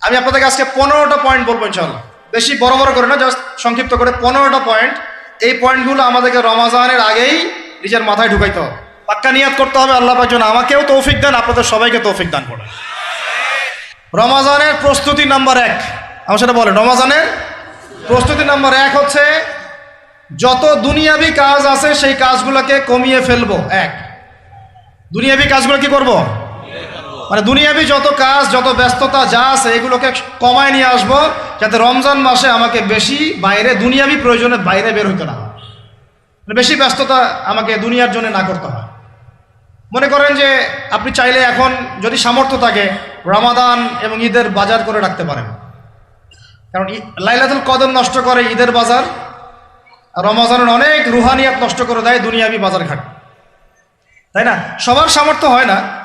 আমি আপনাদেরকে আজকে পনেরোটা পয়েন্ট বলব ইনশাল্লাহ বেশি বড় বড় করে না জাস্ট সংক্ষিপ্ত করে পনেরোটা পয়েন্ট এই পয়েন্টগুলো আমাদেরকে রমাজানের আগেই নিজের মাথায় ঢুকাইতে হবে। পাক্কা নিয়াত করতে হবে, আল্লাহ যেন আমাকেও তৌফিক দেন, আপনাদের সবাইকে তৌফিক দান করেন। রমাজানের প্রস্তুতি নাম্বার এক। আমার সেটা বলেন, রমাজানের প্রস্তুতি নাম্বার এক হচ্ছে, যত দুনিয়াবি কাজ আছে, সেই কাজগুলোকে কমিয়ে ফেলব। এক। দুনিয়াবি কাজগুলো কি করব? মানে দুনিয়াবি যত কাজ, যত ব্যস্ততা যা আছে, এগুলোকে কমায় নিয়ে আসব, যাতে রমজান মাসে আমাকে বেশি বাইরে, দুনিয়াবি প্রয়োজনে বাইরে বের হইতে না হয়। মানে বেশি ব্যস্ততা আমাকে দুনিয়ার জন্য না করতে হয়। মনে করেন যে আপনি চাইলে এখন যদি সামর্থ্য থাকে, রমাদান এবং ঈদের বাজার করে রাখতে পারেন। কারণ লাইলাতুল কদর নষ্ট করে ঈদের বাজার রমাজানের অনেক রুহানিয়াত নষ্ট করে দেয় দুনিয়াবি বাজার ঘাট তাই না? সবার সামর্থ্য হয় না।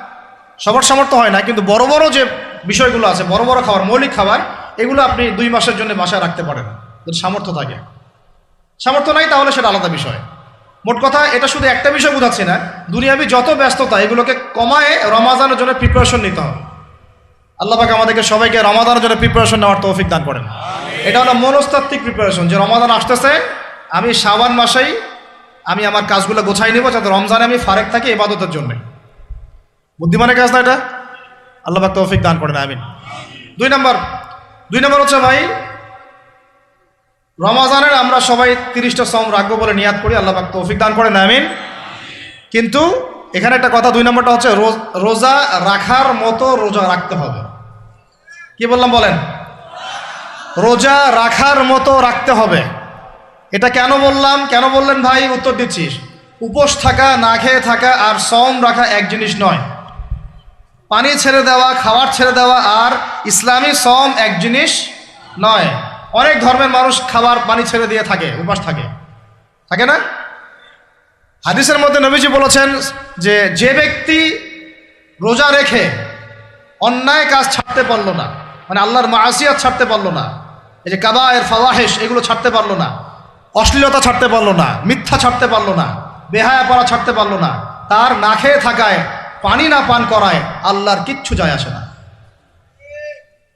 সবার সামর্থ্য হয় না, কিন্তু বড় বড় যে বিষয়গুলো আছে, বড় বড় খাবার, মৌলিক খাবার, এগুলো আপনি দুই মাসের জন্য বাসায় রাখতে পারেন। যদি সামর্থ্য থাকে। সামর্থ্য নাই তাহলে সেটা আলাদা বিষয়। মোট কথা, এটা শুধু একটা বিষয় বোঝাচ্ছি না, দুনিয়াবি যত ব্যস্ততা, এগুলোকে কমায় রমাজানের জন্য প্রিপারেশন নিতে হবে। আল্লাহ পাক আমাদেরকে সবাইকে রমাদানের জন্য প্রিপারেশন নেওয়ার তৌফিক দান করেন। এটা হলো মনস্তাত্ত্বিক প্রিপারেশন যে রমাদান আসতেছে, আমি শাবান মাসেই আমি আমার কাজগুলো গোছাই নিব, যাতে রমজানে আমি ফারেক থাকি এবাদতের জন্য। বুদ্ধিমানের কাজ না এটা? আল্লাহ পাক তৌফিক দান করেন, আমিন। দুই নম্বর দুই নম্বর হচ্ছে ভাই, রমাজানের আমরা সবাই তিরিশটা সম রাখব বলে নিয়াদ করি, আল্লাহ পাক তৌফিক দান করেন, আমিন। কিন্তু এখানে একটা কথা, দুই নম্বরটা হচ্ছে রোজ- রোজা রাখার মতো রোজা রাখতে হবে। কি বললাম বলেন? রোজা রাখার মতো রাখতে হবে। এটা কেন বললাম? কেন বললেন ভাই? উত্তর দিচ্ছিস উপোস থাকা, না খেয়ে থাকা আর সম রাখা এক জিনিস নয়। পানি ছেড়ে দেওয়া, খাবার ছেড়ে দেওয়া আর ইসলামী সম এক জিনিস নয়। অনেক ধর্মের মানুষ খাবার, পানি ছেড়ে দিয়ে থাকে, উপাস থাকে। থাকে না? হাদিসের মধ্যে নবীজি বলেছেন যে যে ব্যক্তি রোজা রেখে অন্যায় কাজ ছাড়তে পারল না মানে আল্লাহর মাসিয়াত ছাড়তে পারল না, এই যে কাবায়ের ফাওয়াহেশ, এগুলো ছাড়তে পারল না, অশ্লীলতা ছাড়তে পারল না, মিথ্যা ছাড়তে পারল না বেহায়া পড়া ছাড়তে পারল না, তার না খেয়ে থাকায় পানি না পান করায় আল্লাহর কিচ্ছু যায় আসে না।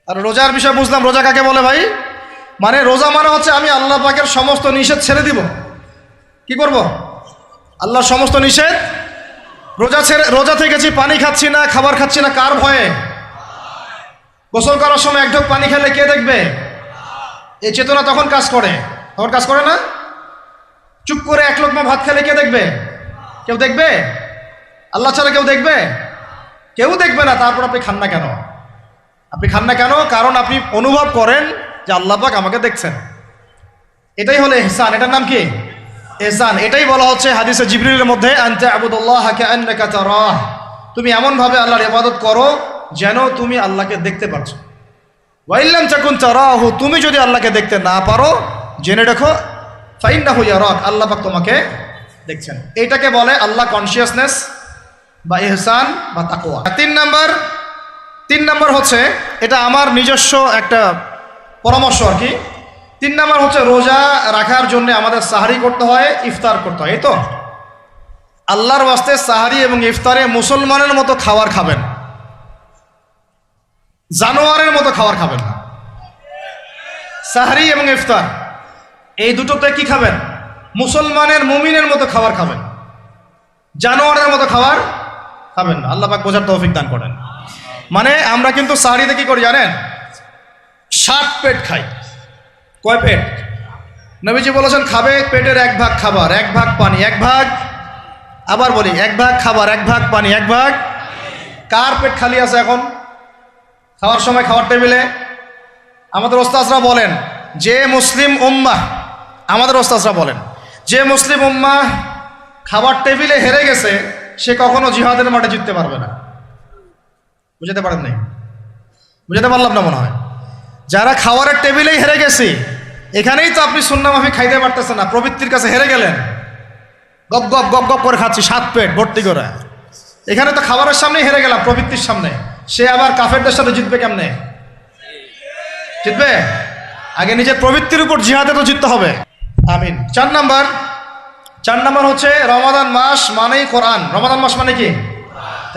আর রোজার বিষয় বুঝলাম, রোজা কাকে বলে ভাই? মানে রোজা মানে হচ্ছে আমি আল্লাহ পাকের সমস্ত নিষেধ ছেড়ে দিব। কি করব? আল্লাহর সমস্ত নিষেধ? রোজা ছেড়ে, রোজা থেকেছি পানি খাচ্ছি না, খাবার খাচ্ছি না, কার ভয়ে? গোসল করার সময় এক পানি খেলে কে দেখবে? এই চেতনা তখন কাজ করে। তখন কাজ করে না? চুপ করে এক লোকমা ভাত খেলে কে দেখবে? কেউ দেখবে? আল্লাহ ছাড়া কেউ দেখবে? কেউ দেখবে না, তারপর আপনি খান না কেন? আপনি খান না কেন? কারণ আপনি অনুভব করেন যে আল্লাহ পাক আমাকে দেখছেন। এটাই হলো এহসান। এটার নাম কি? এহসান। এটাই বলা হচ্ছে হাদিসে জিবরিলের মধ্যে, আনতে আবুদুল্লাহ তুমি এমনভাবে আল্লাহর ইবাদত করো যেন তুমি আল্লাহকে দেখতে পাচ্ছ ওয়াইল্লাম চাকুন তারাহু। তুমি যদি আল্লাহকে দেখতে না পারো, জেনে রাখো ফাইন্না হুইয়া রক আল্লাহ পাক তোমাকে দেখছেন। এটাকে বলে আল্লাহ কনসিয়াসনেস বা এহসান বা তাকোয়া তিন নাম্বার তিন নাম্বার হচ্ছে এটা আমার নিজস্ব একটা পরামর্শ আর কি। তিন নাম্বার হচ্ছে রোজা রাখার জন্য আমাদের সাহারি করতে হয়, ইফতার করতে হয়, এই তো? আল্লাহর ওয়াস্তে সাহারি এবং ইফতারে মুসলমানের মতো খাবার খাবেন। জানোয়ারের মতো খাবার খাবেন। না সাহারি এবং ইফতার, এই দুটোতে কি খাবেন? মুসলমানের মুমিনের মতো খাবার খাবেন। জানোয়ারের মতো খাবার খাবেন আল্লাহ পাক বোঝার তৌফিক দান করেন। মানে আমরা কিন্তু সাহারিতে কি করি জানেন? ষাট পেট খাই। কয় পেট? নবীজি বলেছেন, খাবে পেটের এক ভাগ খাবার, এক ভাগ পানি, এক ভাগ আবার বলি, এক ভাগ খাবার, এক ভাগ পানি, এক ভাগ কার পেট খালি আছে এখন? খাওয়ার সময় খাওয়ার টেবিলে? আমাদের ওস্তাজরা বলেন, যে মুসলিম উম্মা আমাদের ওস্তাজরা বলেন, যে মুসলিম উম্মা খাবার টেবিলে হেরে গেছে সে কখনো জিহাদের মাঠে জিততে পারবে না। বুঝাতে পারেন নাই? বুঝতে পারলাম না মনে হয়। যারা খাওয়ারের টেবিলেই হেরে গেছি, এখানেই তো আপনি সুন্না মাফি খাইতে পারতেছেন না, প্রবৃত্তির কাছে হেরে গেলেন। গপ গপ গপ গপ করে খাচ্ছি, সাত পেট ভর্তি করে। এখানে তো খাবারের সামনেই হেরে গেলাম, প্রবৃত্তির সামনে। সে আবার কাফেরদের সাথে জিতবে কেমনে? জিতবে? আগে নিজের প্রবৃত্তির উপর জিহাদে তো জিততে হবে। আমিন। চার নাম্বার চার নাম্বার হচ্ছে রমাদান মাস মানেই কোরআন। রমাদান মাস মানে কি?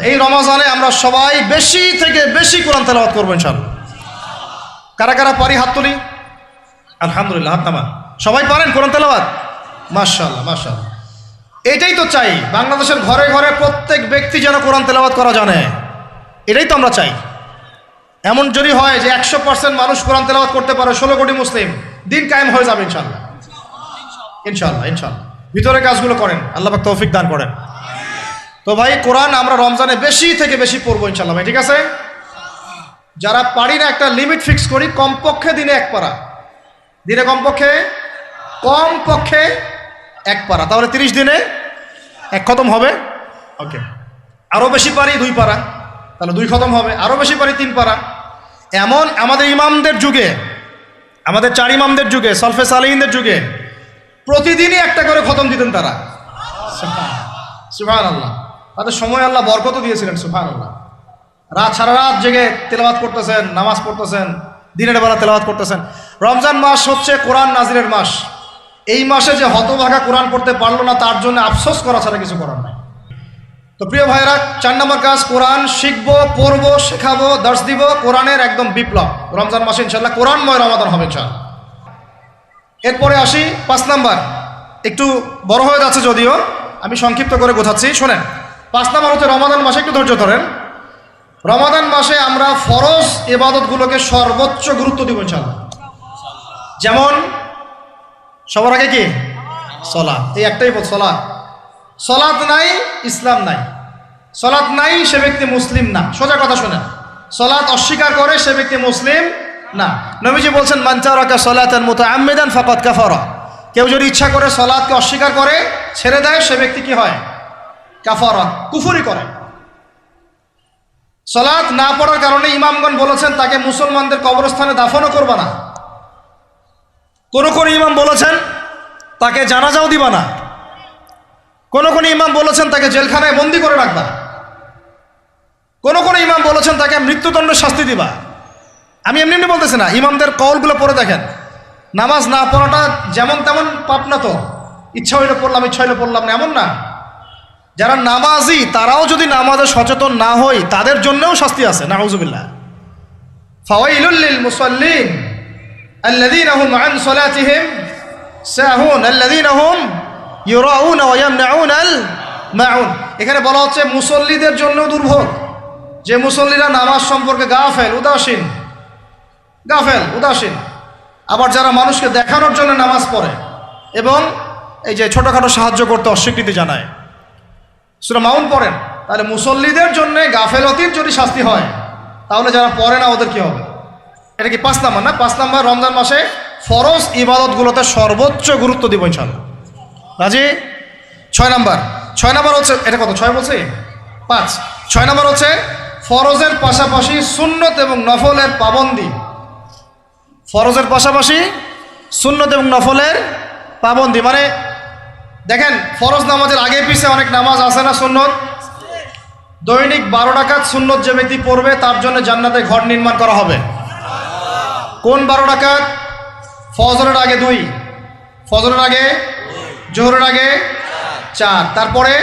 এই রমাজানে আমরা সবাই বেশি থেকে বেশি কোরআন তেলাওয়াত করব ইনশাল্লাহ কারা কারা পারি হাত তুলি? আলহামদুলিল্লাহ, হাত নামা সবাই পারেন কোরআন তেলাওয়াত? মাশাআল্লাহ মাশাআল্লাহ। এটাই তো চাই, বাংলাদেশের ঘরে ঘরে প্রত্যেক ব্যক্তি যেন কোরআন তেলাওয়াত করা জানে। এটাই তো আমরা চাই। এমন যদি হয় যে একশো পার্সেন্ট মানুষ কোরআন তেলাওয়াত করতে পারে, ষোলো কোটি মুসলিম, দিন কায়েম হয়ে যাবে ইনশাল্লাহ ইনশাল্লাহ ইনশাল্লাহ ভিতরে কাজগুলো করেন। আল্লাহ পাক তৌফিক দান করেন। তো ভাই, কোরআন আমরা রমজানে বেশি থেকে বেশি পড়ব ইনশাল্লাহ ভাই, ঠিক আছে? যারা পারি না একটা লিমিট ফিক্স করি, কমপক্ষে দিনে এক পারা। দিনে কমপক্ষে? কমপক্ষে এক পারা। তাহলে তিরিশ দিনে এক খতম হবে? ওকে। আরও বেশি পারি দুই পারা। তাহলে দুই খতম হবে। আরও বেশি পারি তিন পারা। এমন আমাদের ইমামদের যুগে, আমাদের চার ইমামদের যুগে, সলফে সালিহিনদের যুগে প্রতিদিনই একটা করে খতম দিতেন তারা। সুফান আল্লাহ তাদের সময় আল্লাহ বরকত দিয়েছিলেন সুহান আল্লাহ রাত, সারা রাত জেগে তেলাওয়াত করতেছেন, নামাজ পড়তেছেন, দিনের বেলা তেলাওয়াত করতেছেন। রমজান মাস হচ্ছে কোরআন নাজিরের মাস। এই মাসে যে হতভাগা কোরআন পড়তে পারল না, তার জন্য আফসোস করা ছাড়া কিছু করার নাই। তো প্রিয় ভাইরা চার নম্বর কাজ, কোরআন শিখব, পড়ব, শেখাবো, দর্শ দিব, কোরআনের একদম বিপ্লব। রমজান মাসে ইনশাল্লাহ কোরআনময় রমাদান হবে ইনশাল্লাহ এরপরে আসি পাঁচ নাম্বার। একটু বড় হয়ে যাচ্ছে যদিও, আমি সংক্ষিপ্ত করে গোছাচ্ছি। শোনেন, পাঁচ নাম্বার হচ্ছে রমাদান মাসে একটু ধৈর্য ধরেন। রমাদান মাসে আমরা ফরজ এবাদতগুলোকে সর্বোচ্চ গুরুত্ব দিব ইনশাল্লাহ যেমন, সবার আগে কি? সলা এই একটাই বল সলা সলাৎ নাই, ইসলাম নাই। সলাৎ নাই, সে ব্যক্তি মুসলিম না। সোজা কথা শোনেন। সলাৎ অস্বীকার করে সে ব্যক্তি মুসলিম না, নবীজি বলছেন মানচারকা সলাতের মতো আমেদান ফাকত কাফারা। কেউ যদি ইচ্ছা করে সলাৎকে অস্বীকার করে, ছেড়ে দেয়, সে ব্যক্তি কি হয়? কাফারা, কুফুরি করে। সলাৎ না পড়ার কারণে ইমামগণ বলেছেন, তাকে মুসলমানদের কবরস্থানে দাফনও করবা না। কোন কোন ইমাম বলেছেন, তাকে জানাজাও দিবা না। কোন কোন ইমাম বলেছেন, তাকে জেলখানায় বন্দি করে রাখবা কোন কোন ইমাম বলেছেন, তাকে মৃত্যুদণ্ডের শাস্তি দিবা। আমি এমনি এমনি বলতেছি না ইমামদের কলগুলো পড়ে দেখেন নামাজ না পড়াটা যেমন তেমন পাপ না তো ইচ্ছা হইলে পড়লাম ইচ্ছা হইলে পড়লাম না এমন না যারা নামাজি তারাও যদি নামাজে সচেতন না হই তাদের জন্যও শাস্তি আছে নাউজুবিল্লাহ ফাওয়াইলুল মুসাল্লিন الذين هم عن صلاتهم ساهون الذين هم يراؤون ويمنعون الماعون এখানে বলা হচ্ছে মুসল্লিদের জন্য দুর্ভোগ যে মুসল্লিরা নামাজ সম্পর্কে গাফেল উদাসীন গাফেল, উদাসীন। আবার যারা মানুষকে দেখানোর জন্য নামাজ পড়ে এবং এই যে ছোটোখাটো সাহায্য করতে অস্বীকৃতি জানায়। সুরা মাউন পড়েন, তাহলে মুসল্লিদের জন্য গাফেলতির যদি শাস্তি হয়, তাহলে যারা পড়ে না ওদের কি হবে? এটা কি পাঁচ নাম্বার না? পাঁচ নাম্বার, রমজান মাসে ফরজ ইবাদতগুলোতে সর্বোচ্চ গুরুত্ব দিব ইনশাল্লাহ রাজি? ছয় নাম্বার। ছয় নাম্বার হচ্ছে, এটা কত? ছয় বলছি? পাঁচ। ছয় নাম্বার হচ্ছে, ফরজের পাশাপাশি সুন্নত এবং নফলের পাবন্দি ফরজের পাশাপাশি সুন্নত এবং নফলের পাবন্দি। মানে দেখেন, ফরজ নামাজের আগে পিছে অনেক নামাজ আছে না সুন্নত? দৈনিক বারো টাকাত সুন্নত যে ব্যক্তি পড়বে, তার জন্য জান্নাতে ঘর নির্মাণ করা হবে। কোন বারো ডাকাত ফজরের আগে দুই, ফজরের আগে জোহরের আগে চার, তারপরে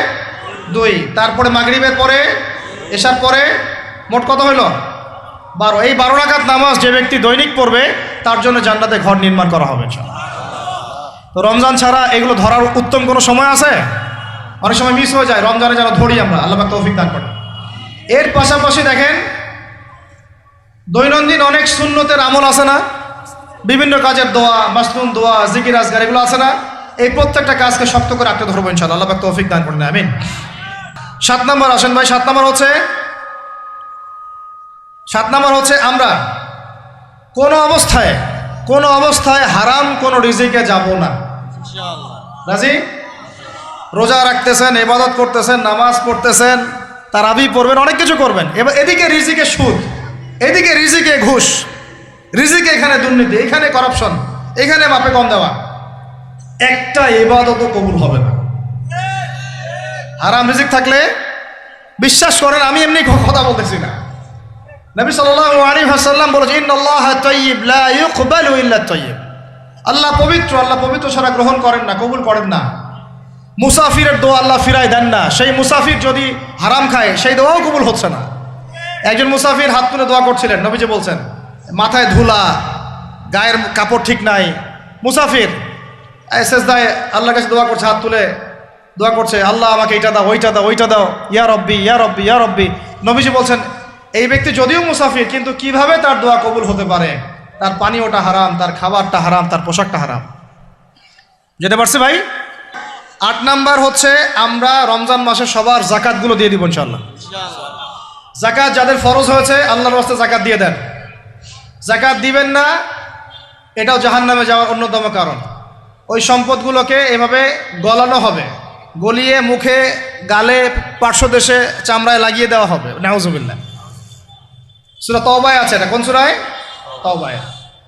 দুই, তারপরে মাগরিবের পরে এসার পরে মোট কত হইল? বারো, এই বারো ডাকাত নামাজ যে ব্যক্তি দৈনিক পড়বে, তার জন্য জান্নাতে ঘর নির্মাণ করা হবে তো রমজান ছাড়া এগুলো ধরার উত্তম কোনো সময় আছে? অনেক সময় মিস হয়ে যায়, রমজানে যেন ধরি আমরা, আল্লাহ তৌফিক দান করেন। এর পাশাপাশি দেখেন, দৈনন্দিন অনেক শূন্যতের আমল আছে না? বিভিন্ন কাজের দোয়া, মাসনুন দোয়া, জিকির আজগার, এগুলো আছে না? এই প্রত্যেকটা কাজকে শক্ত করে আঁকতে ধরবো ইনশাল্লাহ আল্লাহ তৌফিক দান করেন, আমিন। সাত নম্বর, আসেন ভাই, সাত নম্বর হচ্ছে সাত নম্বর হচ্ছে আমরা কোনো অবস্থায় কোনো অবস্থায় হারাম কোনো রিজিকে যাব না। রাজি? রোজা রাখতেছেন ইবাদত করতেছেন নামাজ পড়তেছেন তারাবি পড়বেন অনেক কিছু করবেন। এবার এদিকে রিজিকে সুদ এদিকে রিজিকে ঘুষ রিজিকে এখানে দুর্নীতি এখানে করাপশন এখানে মাপে কম দেওয়া। একটা এবাদতও কবুল হবে না। হারাম রিজিক থাকলে বিশ্বাস করেন আমি এমনি কথা বলতেছি না। নবী ওয়াসাল্লাম বলেছেন আল্লাহ পবিত্র আল্লাহ পবিত্র ছাড়া গ্রহণ করেন না, কবুল করেন না। মুসাফিরের দোয়া আল্লাহ ফিরাই দেন না। সেই মুসাফির যদি হারাম খায়, সেই দোয়াও কবুল হচ্ছে না। একজন মুসাফির হাত তুলে দোয়া করছিলেন, নবীজি বলছেন, মাথায় ধুলা, গায়ের কাপড় ঠিক নাই। মুসাফির এসেস দায় আল্লাহর কাছে দোয়া করছে, হাত তুলে দোয়া করছে, আল্লাহ আমাকে এইটা দাও, ওইটা দাও ওইটা দাও। ইয়া রব্বি ইয়া রব্বি ইয়া রব্বি। নবীজি বলছেন এই ব্যক্তি যদিও মুসাফির, কিন্তু কীভাবে তার দোয়া কবুল হতে পারে? তার পানীয়টা হারাম, তার খাবারটা হারাম, তার পোশাকটা হারাম। যেতে পারছে ভাই? আট নাম্বার হচ্ছে, আমরা রমজান মাসে সবার জাকাতগুলো দিয়ে দিব ইনশাল্লাহ জাকাত যাদের ফরজ হয়েছে, আল্লাহর রাস্তে জাকাত দিয়ে দেন। জাকাত দিবেন না, এটাও জাহান নামে যাওয়ার অন্যতম কারণ। ওই সম্পদগুলোকে এভাবে গলানো হবে, গলিয়ে মুখে, গালে পার্শ্বদেশে চামড়ায় লাগিয়ে দেওয়া হবে, নাউজুবিল্লাহ। সুরা তওবায় আছে এটা, কোন সুরায়? তওবায়।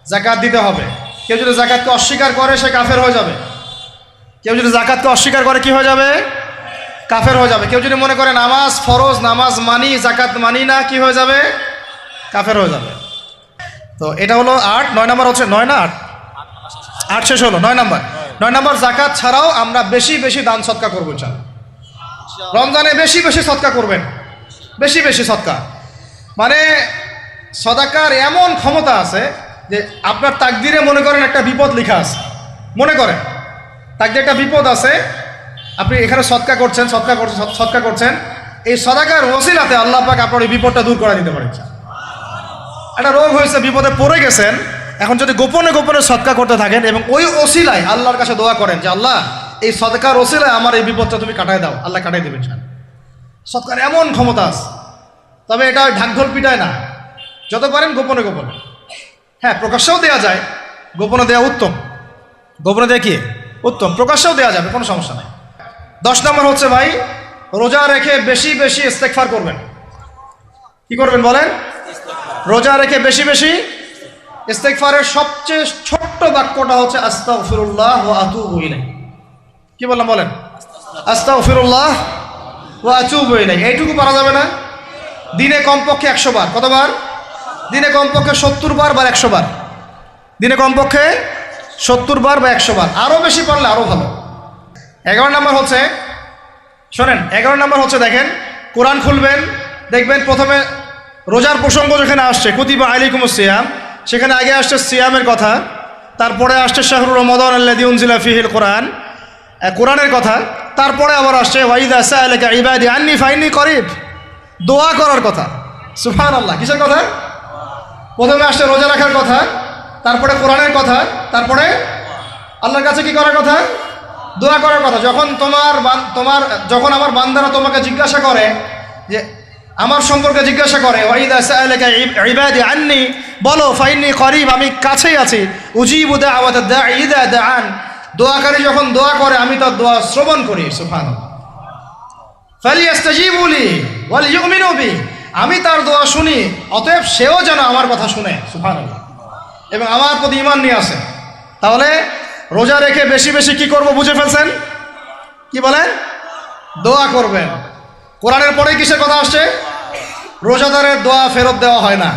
জাকাত দিতে হবে। কেউ যদি জাকাতকে অস্বীকার করে, সে কাফের হয়ে যাবে। কেউ যদি জাকাতকে অস্বীকার করে, কি হয়ে যাবে? কাফের হয়ে যাবে। কেউ যদি মনে করে নামাজ ফরজ, নামাজ মানি, জাকাত মানি না, কি হয়ে যাবে? কাফের হয়ে যাবে। তো এটা হলো আট, নয় নম্বর হচ্ছে, নয় না আট? আট শেষ হলো, নয় নম্বর। নয় নম্বর, জাকাত ছাড়াও আমরা বেশি বেশি দান সৎকা করব চান রমজানে বেশি বেশি সৎকা করবেন। বেশি বেশি সৎকা। মানে সদাকার এমন ক্ষমতা আছে যে আপনার তাকদিরে মনে করেন একটা বিপদ লেখা আছে। মনে করেন। তাকদিরে একটা বিপদ আছে। আপনি এখানে সৎকা করছেন সৎকা করছেন সৎকা করছেন। এই সদাকার ওসিলাতে আল্লাহ পাক আপনার এই বিপদটা দূর করে দিতে পারেন। একটা রোগ হয়েছে, বিপদে পড়ে গেছেন। এখন যদি গোপনে গোপনে সৎকা করতে থাকেন এবং ওই ওসিলায় আল্লাহর কাছে দোয়া করেন যে, আল্লাহ, এই সৎকার ওসিলায় আমার এই বিপদটা তুমি কাটায় দাও। আল্লাহ কাটাই দেবেন সৎকার এমন ক্ষমতা আছে। তবে এটা ঢাকঢোল পিটায় না। যত পারেন গোপনে গোপনে। হ্যাঁ প্রকাশ্যেও দেওয়া যায়, গোপনে দেওয়া উত্তম। গোপনে দেওয়া কি? উত্তম, প্রকাশ্যেও দেওয়া যাবে, কোনো সমস্যা নাই। দশ নম্বর হচ্ছে ভাই, রোজা রেখে বেশি বেশি ইস্তেকফার করবেন। কি করবেন বলেন? রোজা রেখে বেশি বেশি ইস্তেকফারের সবচেয়ে ছোট্ট বাক্যটা হচ্ছে আস্তাগফিরুল্লাহ ওয়া আতুবু ইলাইহি। কি বললাম বলেন? আস্তাগফিরুল্লাহ ওয়া আতুবু ইলাইহি। এইটুকু পারা যাবে না? দিনে কমপক্ষে একশো বার। কতবার? দিনে কমপক্ষে সত্তর বার বা একশো বার। দিনে কমপক্ষে সত্তর বার বা একশো বার। আরও বেশি পারলে আরও ভালো। এগারো নম্বর হচ্ছে, শোনেন, এগারো নম্বর হচ্ছে দেখেন, কোরআন খুলবেন, দেখবেন প্রথমে রোজার প্রসঙ্গ যেখানে আসছে, কুতিবা আলিকুম সিয়াম, সেখানে আগে আসছে সিয়ামের কথা, তারপরে আসছে শাহরুর রমদান আল্লাদিউনজিলা ফিহিল কোরআন কোরআনের কথা, তারপরে আবার আসছে, ওয়াইদা সালেকা ইবাদি আন্নি ফাইনি করিব। দোয়া করার কথা। সুফান আল্লাহ কিসের কথা? প্রথমে আসছে রোজা রাখার কথা, তারপরে কোরআনের কথা, তারপরে আল্লাহর কাছে কি করার কথা? দোয়া করার কথা। যখন তোমার তোমার, যখন আমার বান্দারা তোমাকে জিজ্ঞাসা করে যে, আমার সম্পর্কে জিজ্ঞাসা করে আন্নি বলো ফাইনি করিব, আমি কাছেই আছি। উজিবু দাঈ ইদা দাআন দোয়াকারী যখন দোয়া করে, আমি তার দোয়া শ্রবণ করি, সুবহানাল্লাহ। ফালিয়াস্তাজিবুলি ওয়াল ইউমিনু বি। আমি তার দোয়া শুনি, অতএব সেও যেন আমার কথা শুনে, সুবহানাল্লাহ। এবং আমার প্রতি ইমান নিয়ে আসে। তাহলে রোজা রেখে বেশি বেশি কি করব বুঝে ফেলছেন? কি বলেন? দোয়া করবেন। কোরআনের পরে কিসের কথা আসছে? রোজাদারের দোয়া ফেরত দেওয়া হয় না।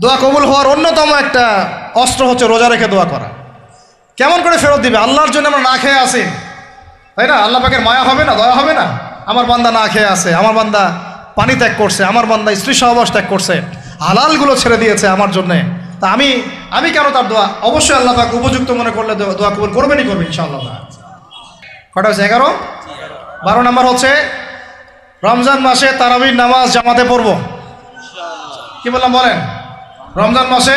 দোয়া কবুল হওয়ার অন্যতম একটা অস্ত্র হচ্ছে রোজা রেখে দোয়া করা। কেমন করে ফেরত দিবে? আল্লাহর জন্য আমরা না খেয়ে আসি তাই না? আল্লাহ পাকের মায়া হবে না, দয়া হবে না? আমার বান্দা না খেয়ে আসে আমার বান্দা পানি ত্যাগ করছে, আমার বান্দা স্ত্রী সহবাস ত্যাগ করছে, হালালগুলো ছেড়ে দিয়েছে আমার জন্যে। তা আমি আমি কেন তার দোয়া? অবশ্যই আল্লাহ পাক উপযুক্ত মনে করলে দোয়া- কবুল করবেনই করবে, ইনশাআল্লাহ। কটা হচ্ছে এগারো? বারো নাম্বার হচ্ছে, রমজান মাসে তারাবির নামাজ জামাতে পড়ব। কি বললাম, বলেন? রমজান মাসে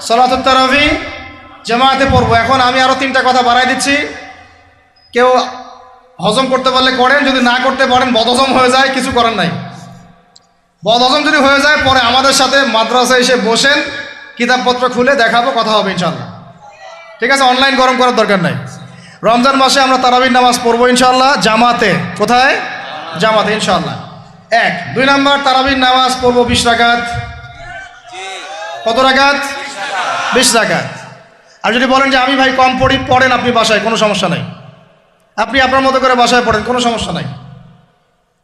সলাতুত তারাবি জামাতে পড়ব। এখন আমি আরও তিনটা কথা বাড়াই দিচ্ছি। কেউ হজম করতে পারলে করেন, যদি না করতে পারেন বদহজম হয়ে যায়, কিছু করার নাই। বদহজম যদি হয়ে যায়, পরে আমাদের সাথে মাদ্রাসায় এসে বসেন, কিতাবপত্র খুলে দেখাবো, কথা হবে ইনশাল্লাহ ঠিক আছে অনলাইন গরম করার দরকার নাই। রমজান মাসে আমরা তারাবির নামাজ পড়ব ইনশাল্লাহ জামাতে। কোথায়? জামাতে ইনশাল্লাহ এক। দুই নাম্বার, তারাবির নামাজ পড়ব বিশ রাকাত। কত রাকাত? বিশ রাকাত। আর যদি বলেন যে আমি ভাই কম পড়ি, পড়েন আপনি বাসায়, কোনো সমস্যা নাই। আপনি আপনার মতো করে বাসায় পড়েন, কোনো সমস্যা নাই।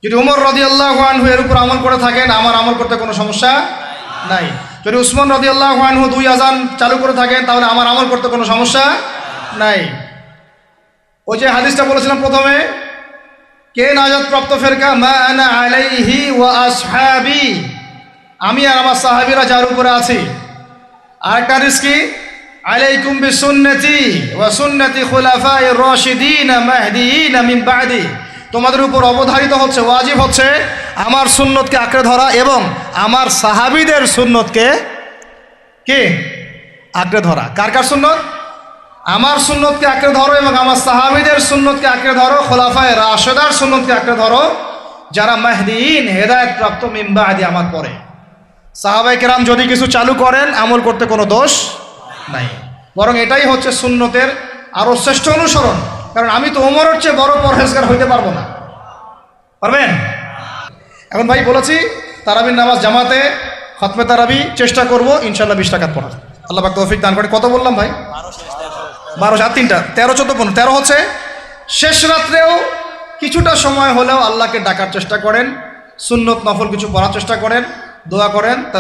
যদি উমর রদি আল্লাহ আনহু এর উপর আমল করে থাকেন, আমার আমল করতে কোনো সমস্যা নাই। যদি উসমান রদি আল্লাহ আনহু দুই আজান চালু করে থাকেন, তাহলে আমার আমল করতে কোনো সমস্যা নাই। ওই যে হাদিসটা বলেছিলাম প্রথমে, কে নাজাত প্রাপ্ত ফেরকা? মা আনা আলাইহি ওয়া আসহাবি। আমি আর আমার সাহাবিরা যার উপরে আছি। আরেকটা হাদিস কি? বিসুন্নতি ওয়া সুন্নতি খুলাফায়ে রাশিদিন মাহদিয়িন মিন বাদি। তোমাদের উপর অবধারিত হচ্ছে, ওয়াজিব হচ্ছে আমার সুন্নতকে আঁকড়ে ধরা এবং আমার সাহাবীদের সুন্নতকে কে? আঁকড়ে ধরা। কার কার সুন্নত? আমার সুন্নতকে আঁকড়ে ধরো এবং আমার সাহাবীদের সুন্নতকে আঁকড়ে ধরো, খোলাফায় রাশেদার সুন্নতকে আঁকড়ে ধরো, যারা মাহদিন হেদায়ত প্রাপ্ত মিম্বা আদি আমার পরে সাহাবাই কেরাম যদি কিছু চালু করেন, আমল করতে কোনো দোষ নাই। বরং এটাই হচ্ছে সুন্নতের আরও শ্রেষ্ঠ অনুসরণ। কারণ আমি তো ওমরের চেয়ে বড় পরহেজগার হইতে পারব না। পারবেন? এখন ভাই বলেছি, তারাবির নামাজ জামাতে খতমে তারাবি চেষ্টা করব ইনশাল্লাহ বিশ টাকা পড়া আল্লাহ পাক তৌফিক দান করে। কত বললাম ভাই? বারো সাত তিনটা। তেরো, চোদ্দ, পনেরো। তেরো হচ্ছে শেষ রাত্রেও কিছুটা সময় হলেও আল্লাহকে ডাকার চেষ্টা করেন, সুন্নত নফল কিছু পড়ার চেষ্টা করেন, দোয়া করেন তা